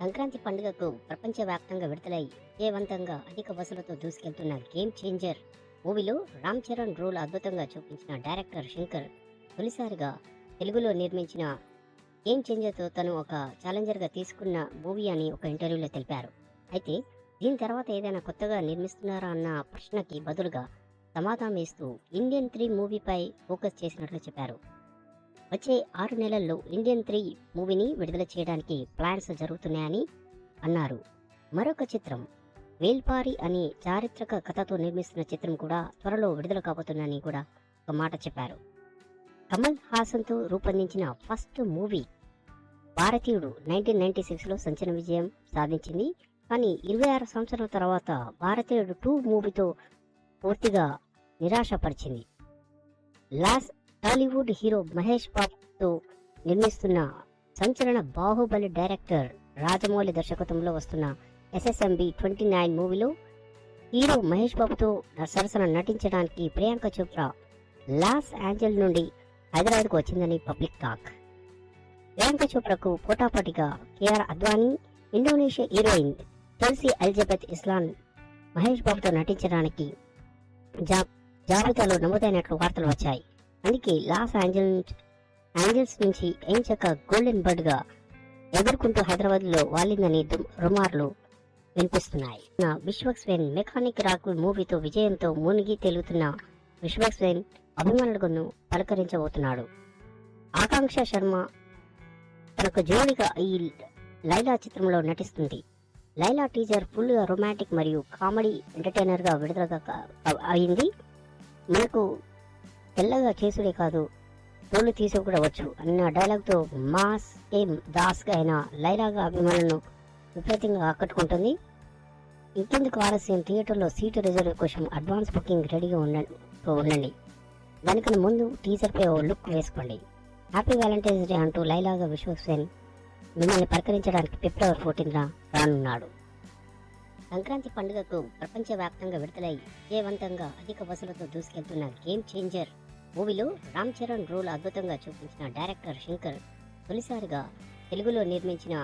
సంక్రాంతి పండుగకు ప్రపంచవ్యాప్తంగా విడుదలై విజయవంతంగా అధిక వసూలతో దూసుకెళ్తున్న గేమ్ చేంజర్ మూవీలో రామ్ చరణ్ రోల్ అద్భుతంగా చూపించిన డైరెక్టర్ శంకర్ తొలిసారిగా తెలుగులో నిర్మించిన గేమ్ చేంజర్తో తను ఒక ఛాలెంజర్గా తీసుకున్న మూవీ అని ఒక ఇంటర్వ్యూలో తెలిపారు. అయితే దీని తర్వాత ఏదైనా కొత్తగా నిర్మిస్తున్నారా అన్న ప్రశ్నకి బదులుగా సమాధానం ఇస్తూ ఇండియన్ త్రీ మూవీపై ఫోకస్ చేసినట్లు చెప్పారు. వచ్చే ఆరు నెలల్లో ఇండియన్ త్రీ మూవీని విడుదల చేయడానికి ప్లాన్స్ జరుగుతున్నాయని అన్నారు. మరొక చిత్రం వేల్పారి అనే చారిత్రక కథతో నిర్మిస్తున్న చిత్రం కూడా త్వరలో విడుదల కాబోతుందని కూడా ఒక మాట చెప్పారు. కమల్ హాసన్తో రూపొందించిన first movie Bharateeyudu nineteen ninety సిక్స్లో సంచలన విజయం సాధించింది. కానీ ఇరవై ఆరు సంవత్సరాల తర్వాత భారతీయుడు టూ మూవీతో పూర్తిగా నిరాశపరిచింది. లాస్ టాలీవుడ్ హీరో మహేష్ బాబుతో నిర్మిస్తున్న సంచలన బాహుబలి డైరెక్టర్ రాజమౌళి దర్శకత్వంలో వస్తున్న ఎస్ఎస్ఎంబి ట్వంటీ నైన్ మూవీలో హీరో మహేష్ బాబుతో సరసన నటించడానికి ప్రియాంక చోప్రా లాస్ ఏంజల్ నుండి హైదరాబాద్కు వచ్చిందని పబ్లిక్ టాక్. ప్రియాంక చోప్రాకు పోటాపోటీగా Kiara Advani Indonesia heroine Chelsea Elizabeth Islan Mahesh బాబుతో నటించడానికి జాబితాలో నమోదైనట్లు వార్తలు వచ్చాయి. అందుకే లాస్ ఏంజల్స్ ఏంజల్స్ నుంచి ఎంచక గోల్డెన్ బర్డ్గా ఎదుర్కొంటూ హైదరాబాద్లో వాలిందని దుమ్- రుమార్లు వినిపిస్తున్నాయి. నా విశ్వక్సేన్ మెకానిక్ రాకుల్ మూవీతో విజయంతో మునిగి తేలుతున్న విశ్వక్స్వేన్ అభిమానులను పలకరించబోతున్నాడు. ఆకాంక్ష శర్మ తనకు జోడిగా ఈ లైలా చిత్రంలో నటిస్తుంది. లైలా టీజర్ ఫుల్గా రొమాంటిక్ మరియు కామెడీ ఎంటర్టైనర్గా విడుదల అయింది. మనకు తెల్లగా చేసుడే కాదు. తోలు తీసి కూడా వచ్చు. అన్న డైలాగ్తో మాస్ ఏం దాస్గా అయిన లైలాగా అభిమానులను విపరీతంగా ఆకట్టుకుంటుంది. ఇంకెందుకు ఆలస్యం? థియేటర్లో సీటు రిజర్వ్ కోసం అడ్వాన్స్ బుకింగ్ రెడీగా ఉండండి ఉండండి. దానికన్నా ముందు టీజర్పై ఓ లుక్ వేసుకోండి. హ్యాపీ వ్యాలంటైన్స్ డే అంటూ లైలాగా విశ్వసేన్ మిమ్మల్ని పలకరించడానికి ఫిబ్రవరి ఫోర్టీన్ రానున్నాడు. సంక్రాంతి పండుగకు ప్రపంచవ్యాప్తంగా విడుదలై విజయవంతంగా అధిక వసూలతో దూసుకెళ్తున్న గేమ్ చేంజర్ మూవీలో రామ్ చరణ్ రోల్ అద్భుతంగా చూపించిన డైరెక్టర్ శంకర్ తొలిసారిగా తెలుగులో నిర్మించిన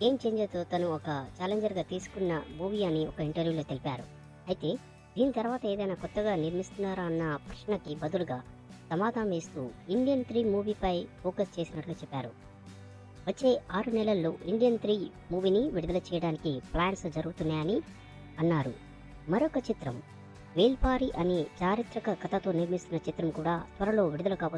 గేమ్ చేంజర్తో తను ఒక ఛాలెంజర్గా తీసుకున్న మూవీ అని ఒక ఇంటర్వ్యూలో తెలిపారు. అయితే దీని తర్వాత ఏదైనా కొత్తగా నిర్మిస్తున్నారా అన్న ప్రశ్నకి బదులుగా సమాధానం ఇస్తూ ఇండియన్ త్రీ మూవీపై ఫోకస్ చేసినట్లు చెప్పారు. వచ్చే ఆరు నెలల్లో ఇండియన్ త్రీ మూవీని విడుదల చేయడానికి ప్లాన్స్ జరుగుతున్నాయని అన్నారు. మరొక చిత్రం వేల్పారి అనే చారిత్రక కథతో నిర్మిస్తున్న చిత్రం కూడా త్వరలో విడుదల కాబోతుంది.